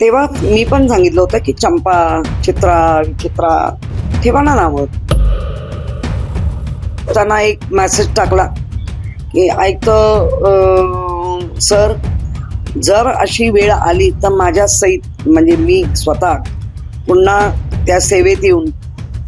तेव्हा मी पण सांगितलं होतं की चंपा चित्रा विचित्रा ठेवा ना नावं. त्यांना एक मेसेज टाकला की ऐकतं सर जर अशी वेळ आली तर माझ्या सहित म्हणजे मी स्वतः पुन्हा त्या सेवेत येऊन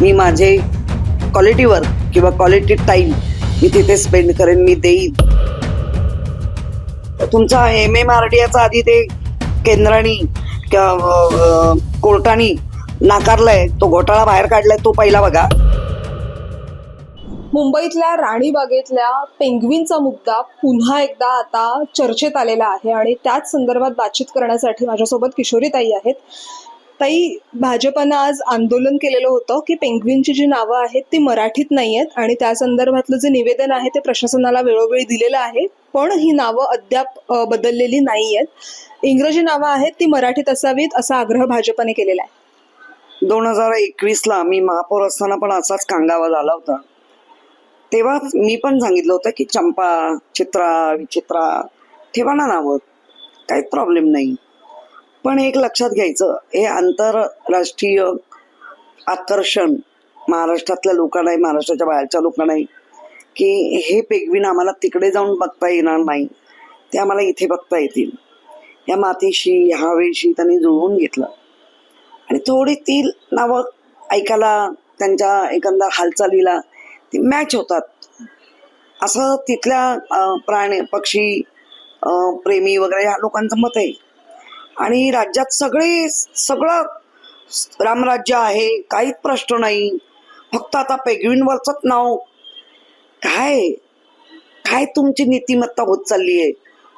मी माझे क्वालिटी वर्क किंवा क्वालिटी टाईम मी तिथे स्पेंड करेन मी देईन तुमचा एम एम आर डी आधी ते केंद्राने कोर्टाने नाकारलाय तो घोटाळा बाहेर काढलाय तो पहिला बघा. मुंबईतल्या राणीबागेतल्या पेंग्विनचा मुद्दा पुन्हा एकदा आता चर्चेत आलेला आहे आणि त्याच संदर्भात बातचीत करण्यासाठी माझ्यासोबत किशोरी ताई आहेत. ताई भाजपानं आज आंदोलन केलेलं होतं की पेंग्विनची जी नावं आहेत ती मराठीत नाही आहेत आणि त्या संदर्भातलं जे निवेदन आहे ते प्रशासनाला वेळोवेळी दिलेलं आहे पण ही नावं अद्याप बदललेली नाही आहेत इंग्रजी नावं आहेत ती मराठीत असावीत असा आग्रह भाजपने केलेला आहे. दोन हजार एकवीसला मी महापौर असताना पण असाच कांगावा झाला होता. तेव्हा मी पण सांगितलं होतं की चंपा चित्रा विचित्रा ठेवा ना नावं. काहीच प्रॉब्लेम नाही. पण एक लक्षात घ्यायचं हे आंतरराष्ट्रीय आकर्षण महाराष्ट्रातल्या लोकांनाही महाराष्ट्राच्या बाहेरच्या लोकांनाही की हे पेगविन आम्हाला तिकडे जाऊन बघता येणार नाही ते आम्हाला इथे बघता येतील. या मातीशी ह्या वेळशी त्यांनी जुळवून घेतलं. आणि थोडी ती नावं ऐकायला त्यांच्या एकंदर हालचालीला ती मॅच होतात. असं तिथल्या प्राणी पक्षी प्रेमी वगैरे ह्या लोकांचं मत आहे. आणि राज्यात सगळे सगळं रामराज्य आहे काहीच प्रश्न नाही. फक्त आता पेगविनवरचंच नाव. काय? काय तुमची नीतिमत्ता होत चालली आहे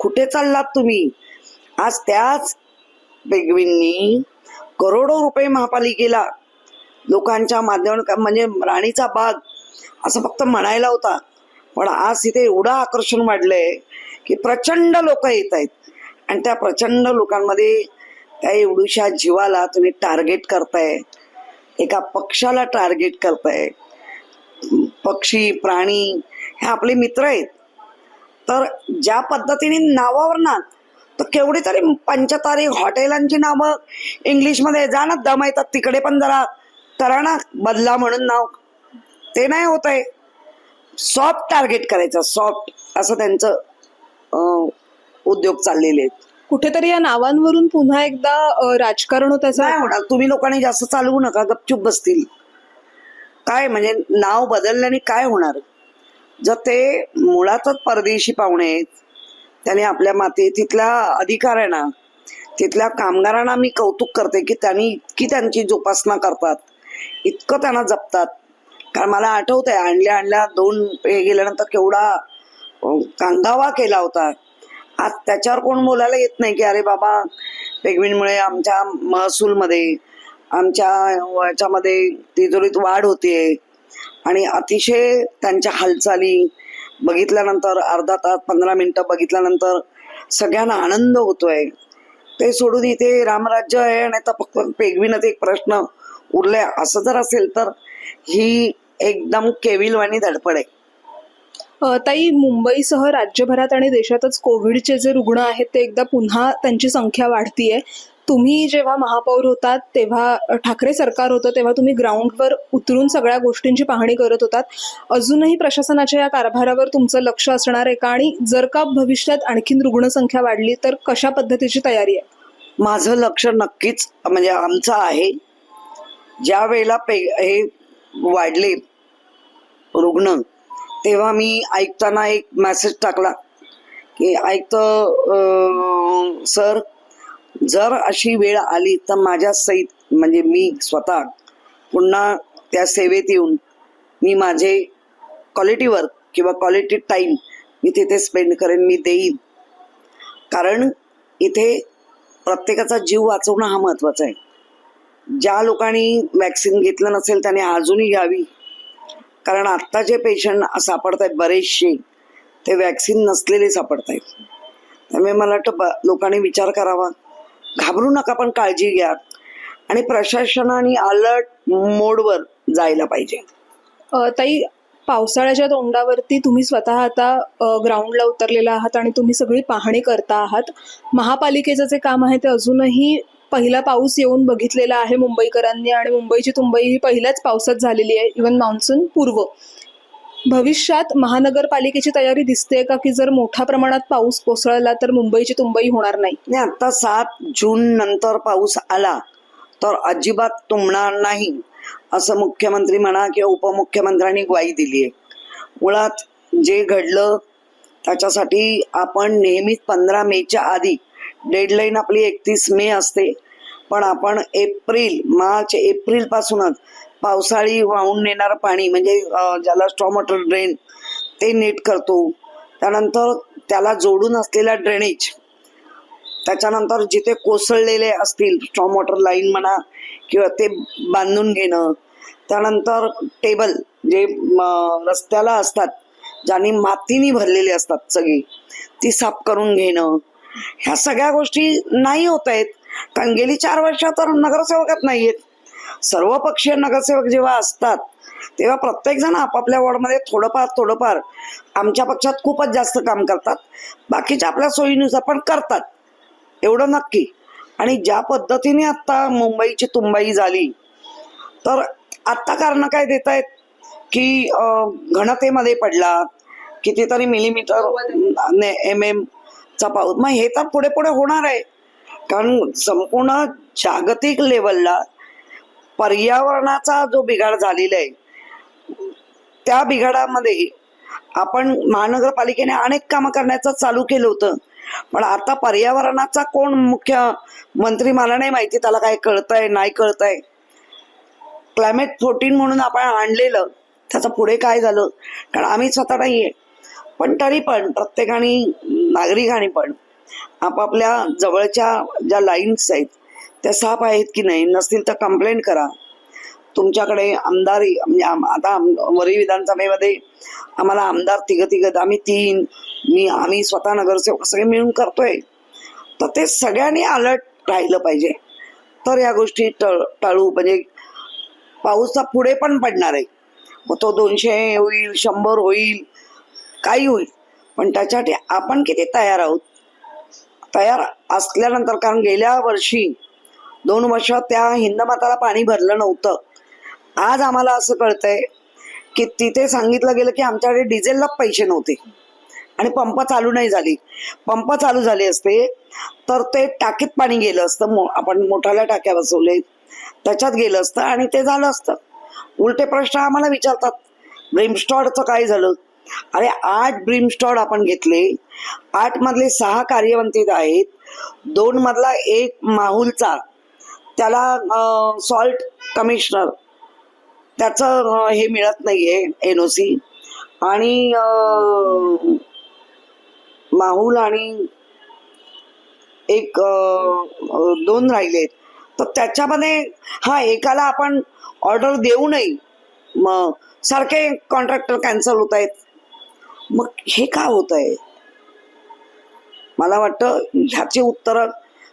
कुठे चाललात तुम्ही? आज त्याच पेगविननी करोडो रुपये महापालिकेला लोकांच्या माध्यमात म्हणजे राणीचा बाग असं फक्त म्हणायला होता. पण आज इथे एवढं आकर्षण वाढलंय की प्रचंड लोक येत आहेत. आणि त्या प्रचंड लोकांमध्ये त्या एवढूशा जीवाला तुम्ही टार्गेट करताय. एका पक्षाला टार्गेट करताय. पक्षी प्राणी हे आपले मित्र आहेत. तर ज्या पद्धतीने नावावर ना तर केवढी तरी पंचतारी हॉटेलांची नावं इंग्लिशमध्ये जा ना दम येतात. तिकडे पण जरा करा ना बदला म्हणून नाव. ते नाही होत आहे सॉफ्ट टार्गेट करायचं सॉफ्ट असं त्यांचं उद्योग चाललेले आहेत. कुठेतरी या नावांवरून पुन्हा एकदा अ, राजकारण होत नाही असं होणार. तुम्ही लोकांनी जास्त चालवू नका गपचूप बसतील. काय म्हणजे नाव बदलल्याने काय होणार? जर ते मुळातच परदेशी पाहुणे आहेत त्याने आपल्या माती तिथल्या अधिकाऱ्यांना तिथल्या कामगारांना मी कौतुक करते की त्यांनी इतकी त्यांची जोपासना करतात इतकं त्यांना जपतात. कारण मला आठवत आहे आणल्या आणल्या दोन हे गेल्यानंतर केवढा अं, कांगावा केला होता. आज त्याच्यावर कोण बोलायला येत नाही की अरे बाबा पेगविनमुळे आमच्या महसूलमध्ये आमच्या याच्यामध्ये तिजोरीत वाढ होतीये. आणि अतिशय त्यांच्या हालचाली बघितल्यानंतर अर्धा तास पंधरा मिनिटं बघितल्यानंतर सगळ्यांना आनंद होतोय. ते सोडून इथे रामराज्य आहे आणि आता फक्त पेगवीनच एक प्रश्न उरलाय. असं जर असेल तर ही एकदम केविलवाणी धडपड आहे. ताई मुंबईसह राज्यभरात आणि देशातच कोविडचे जे रुग्ण आहेत ते एकदा पुन्हा त्यांची संख्या वाढतीये. तुम्ही जेव्हा महापौर होतात तेव्हा ठाकरे सरकार होतं तेव्हा तुम्ही ग्राउंडवर उतरून सगळ्या गोष्टींची पाहणी करत होतात. अजूनही प्रशासनाच्या या कारभारावर तुमचं लक्ष असणार आहे का? आणि जर का भविष्यात आणखीन रुग्णसंख्या वाढली तर कशा पद्धतीची तयारी आहे? माझं लक्ष नक्कीच म्हणजे आमचं आहे. ज्या वेळेला पे हे वाढले रुग्ण तेव्हा मी ऐकताना एक मॅसेज टाकला की ऐकतं सर जर अशी वेळ आली तर माझ्या सहित म्हणजे मी स्वतः पुन्हा त्या सेवेत येऊन मी माझे क्वालिटी वर्क किंवा क्वालिटी टाईम मी तिथे स्पेंड करेन मी देईन. कारण इथे प्रत्येकाचा जीव वाचवणं हा महत्त्वाचा आहे. ज्या लोकांनी वॅक्सिन घेतलं नसेल त्याने अजूनही घ्यावी कारण आत्ता जे पेशंट सापडत आहेत बरेचसे ते वॅक्सिन नसलेले सापडत आहेत त्यामुळे मला वाटतं ब लोकांनी विचार करावा. घाबरू नका पण काळजी घ्या. आणि प्रशासनाने अलर्ट मोडवर जायला पाहिजे. ताई पावसाळ्याच्या तोंडावरती तुम्ही स्वतः आता ग्राउंडला उतरलेला आहात आणि तुम्ही सगळी पाहणी करता आहात. महापालिकेचं जे काम आहे ते अजूनही पहिला पाऊस येऊन बघितलेला आहे मुंबईकरांनी आणि मुंबईची तुंबई ही पहिल्याच पावसात झालेली आहे इवन मान्सून पूर्व. भविष्यात महानगरपालिकेची तयारी दिसते का की जर मोठ्या प्रमाणात पाऊस कोसळला तर मुंबईची तुंबई होणार नाही आता सात जून नंतर पाऊस आला तर अजिबात तुंबणार नाही असं मुख्यमंत्री म्हणा किंवा उपमुख्यमंत्र्यांनी ग्वाही दिली आहे. मुळात जे घडलं त्याच्यासाठी आपण नेहमीच पंधरा मेच्या आधी डेडलाईन आपली एकतीस मे असते. पण आपण एप्रिल मार्च एप्रिल पासूनच पावसाळी वाहून नेणारं पाणी म्हणजे ज्याला स्टॉमॉटर ड्रेन ते नीट करतो. त्यानंतर त्याला जोडून असलेला ड्रेनेज त्याच्यानंतर जिथे कोसळलेले असतील स्टॉम वॉटर लाईन म्हणा किंवा ते बांधून घेणं. त्यानंतर टेबल जे रस्त्याला असतात ज्यांनी मातीने भरलेले असतात सगळी ती साफ करून घेणं. ह्या सगळ्या गोष्टी नाही होत आहेत. कारण गेली चार वर्ष तर नगरसेवकच नाही आहेत. सर्व पक्षीय नगरसेवक जेव्हा असतात तेव्हा प्रत्येक जण आपापल्या वॉर्डमध्ये थोडंफार थोडंफार आमच्या पक्षात खूपच जास्त काम करतात. बाकीच्या आपल्या सोयीनुसार पण करतात. एवढं नक्की. आणि ज्या पद्धतीने आत्ता मुंबईची तुंबाई झाली तर आत्ता कारण काय देत आहेत की घनतेमध्ये पडला कितीतरी मिलीमीटर एम एम चा पाऊस मग हे तर पुढे पुढे होणार आहे. कारण संपूर्ण जागतिक लेवलला पर्यावरणाचा जो बिघाड झालेला आहे त्या बिघाडामध्ये आपण महानगरपालिकेने अनेक कामं करण्याचं चालू केलं होतं. पण आता पर्यावरणाचा कोण मुख्य मंत्री मला नाही माहिती त्याला काय कळतंय नाही कळतंय. क्लायमेट फोर्टीन म्हणून आपण आणलेलं त्याचं पुढे काय झालं? कारण आम्ही स्वतः नाहीये. पण तरी पण प्रत्येकाने नागरिकांनी पण. आपापल्या जवळच्या ज्या लाईन्स आहेत त्या साफ आहेत की नाही नसतील तर कंप्लेंट करा. तुमच्याकडे आमदारी म्हणजे आता आम- वरी विधानसभेमध्ये आम्हाला आमदार तिघ तिघ आम्ही तीन मी आम्ही स्वतः नगरसेवक सगळे मिळून करतोय. तर ते सगळ्यांनी अलर्ट राहिलं पाहिजे. तर या गोष्टी टळ टाळू म्हणजे पाऊसचा पुढे पण पडणार आहे. मग तो दोनशे होईल शंभर होईल काही होईल. पण त्याच्यासाठी आपण किती तयार आहोत? तयार असल्यानंतर कारण गेल्या वर्षी दोन वर्ष त्या हिंदमाताला पाणी भरलं नव्हतं. आज आम्हाला असं कळतंय की तिथे सांगितलं गेलं की आमच्याकडे डिझेलला पैसे नव्हते. आणि पंप चालू नाही झाली. पंप चालू झाले असते तर ते टाकीत पाणी गेलं असतं. मो आपण मोठाल्या टाक्या बसवले त्याच्यात गेलं असतं आणि ते झालं असतं. उलटे प्रश्न आम्हाला विचारतात ब्रिमस्टॉडचं काय झालं? अरे आठ ब्रिमस्टॉड आपण घेतले. आठ मधले सहा कार्यवंतीत आहेत. दोन मधला एक माहुलचा. त्याला सॉल्ट कमिशनर. त्याचं हे मिळत नाहीये एन ओ सी. आणि माहुल आणि एक दोन राहिलेत तर त्याच्यामध्ये हा एकाला आपण ऑर्डर देऊ नये. मग सारखे कॉन्ट्रॅक्टर कॅन्सल होत आहेत. मग हे का होत आहे मला वाटतं ह्याची उत्तरं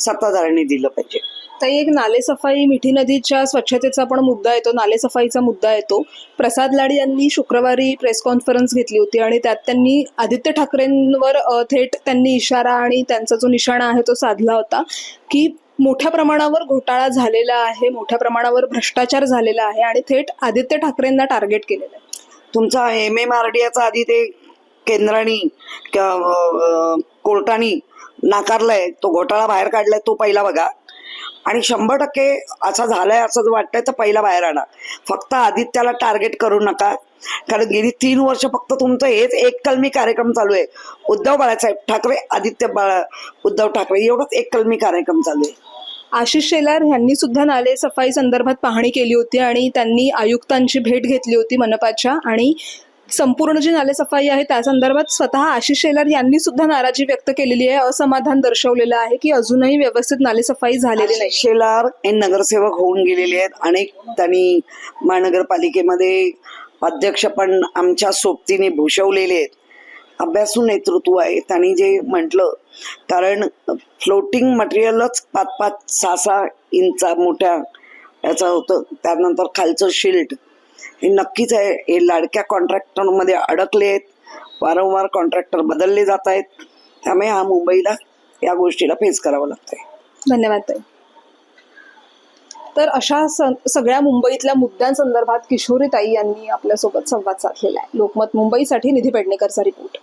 सत्ताधाऱ्यांनी दिलं पाहिजे. ताई एक नालेसफाई मिठी नदीच्या स्वच्छतेचा पण मुद्दा येतो नालेसफाईचा मुद्दा येतो. प्रसाद लाड यांनी शुक्रवारी प्रेस कॉन्फरन्स घेतली होती आणि त्यात त्यांनी आदित्य ठाकरेंवर थेट त्यांनी इशारा आणि त्यांचा जो निशाणा आहे तो साधला होता की मोठ्या प्रमाणावर घोटाळा झालेला आहे मोठ्या प्रमाणावर भ्रष्टाचार झालेला आहे आणि थेट आदित्य ठाकरेंना टार्गेट केलेलं आहे. तुमचा एम एम आर डी आधी ते केंद्राने किंवा, अं, कोर्टाने नाकारलाय तो घोटाळा बाहेर काढलाय तो पहिला बघा. आणि शंभर टक्के असा झालाय असं वाटतंय तर पहिला बाहेर आणा. फक्त आदित्याला टार्गेट करू नका. कारण गेली तीन वर्ष फक्त तुमचं हेच एक कलमी कार्यक्रम चालू आहे. उद्धव बाळासाहेब ठाकरे आदित्य बाळा उद्धव ठाकरे एवढंच एक कलमी कार्यक्रम चालू आहे. आशिष शेलार यांनी सुद्धा नाले सफाई संदर्भात पाहणी केली होती आणि त्यांनी आयुक्तांची भेट घेतली होती मनपाच्या आणि संपूर्ण जी नालेसफाई आहे त्या संदर्भात स्वतः आशिष शेलार यांनी सुद्धा नाराजी व्यक्त केलेली आहे. असमाधान दर्शवलेलं आहे की अजूनही व्यवस्थित नालेसफाई झालेली नाही. शेलार हे नगरसेवक होऊन गेलेले आहेत अनेक त्यांनी महानगरपालिकेमध्ये अध्यक्ष पण आमच्या सोबतीने भूषवलेले आहेत. अभ्यासू नेतृत्व आहे. त्यांनी जे म्हटलं कारण फ्लोटिंग मटेरियलच पाच पाच सहा सहा इंचा मोठ्या याचं होतं. त्यानंतर खालचं शिल्ड हे नक्कीच आहे. हे लाडक्या कॉन्ट्रॅक्टरमध्ये अडकलेत वारंवार कॉन्ट्रॅक्टर बदलले जात आहेत. त्यामुळे हा मुंबईला या गोष्टीला फेस करावं लागतंय. धन्यवाद ताई. तर अशा सगळ्या मुंबईतल्या मुद्द्यांसंदर्भात किशोरी ताई यांनी आपल्यासोबत संवाद साधलेला आहे. लोकमत मुंबईसाठी निधी पेडणेकरचा रिपोर्ट.